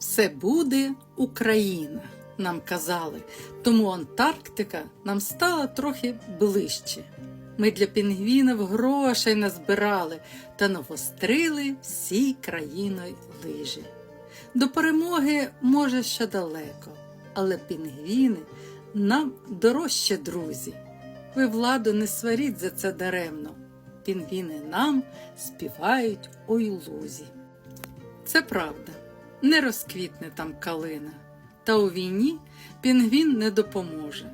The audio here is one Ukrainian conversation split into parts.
Все буде Україна, нам казали, тому Антарктика нам стала трохи ближче. Ми для пінгвінів грошей назбирали та навострили всій країною лижі. До перемоги може ще далеко, але пінгвіни нам дорожче друзі. Ви владу не сваріть за це даремно. Пінгвіни нам співають ой лузі. Це правда, не розквітне там калина. Та у війні пінгвін не допоможе.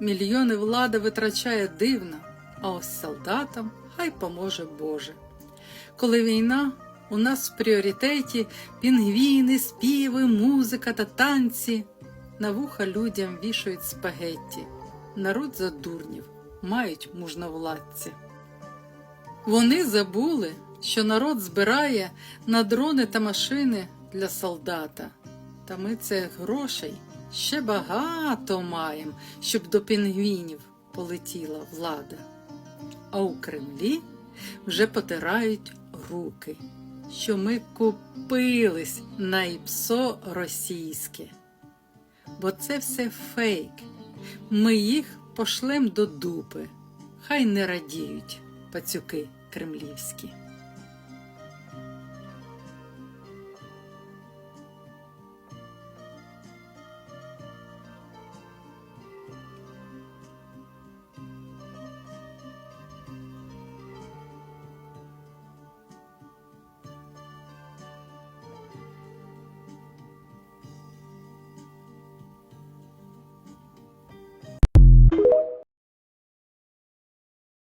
Мільйони влада витрачає дивно, а ось солдатам хай поможе Боже. Коли війна, у нас в пріоритеті пінгвіни, співи, музика та танці. На вуха людям вішають спагетті. Народ за дурнів мають мужновладці. Вони забули, що народ збирає на дрони та машини для солдата. Та ми цих грошей ще багато маємо, щоб до пінгвінів полетіла влада. А у Кремлі вже потирають руки, що ми купились на іпсо російське. Бо це все фейк. Ми їх пошлем до дупи. Хай не радіють пацюки кремлівські.